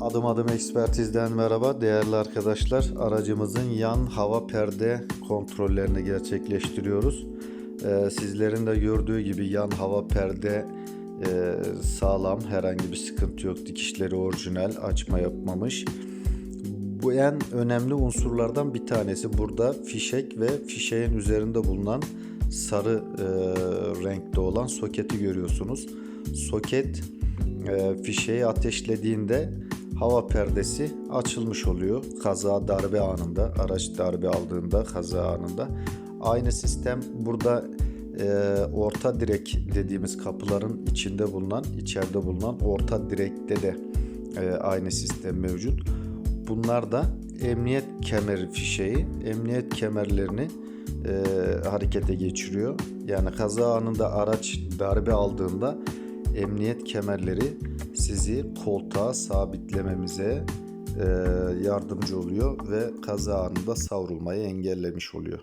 Adım adım ekspertizden merhaba değerli arkadaşlar. Aracımızın yan hava perde kontrollerini gerçekleştiriyoruz. Ee, sizlerin de gördüğü gibi yan hava perde e, sağlam, herhangi bir sıkıntı yok. Dikişleri orijinal, açma yapmamış. Bu en önemli unsurlardan bir tanesi. Burada fişek ve fişeğin üzerinde bulunan sarı e, renkte olan soketi görüyorsunuz. Soket e, fişeği ateşlediğinde hava perdesi açılmış oluyor. Kaza darbe anında, araç darbe aldığında, kaza anında. Aynı sistem burada e, orta direk dediğimiz kapıların içinde bulunan, içeride bulunan orta direkte de e, aynı sistem mevcut. Bunlar da emniyet kemeri fişeği, emniyet kemerlerini e, harekete geçiriyor. Yani kaza anında araç darbe aldığında emniyet kemerleri sizi koltuğa sabitlememize e, yardımcı oluyor ve kaza anında savrulmayı engellemiş oluyor.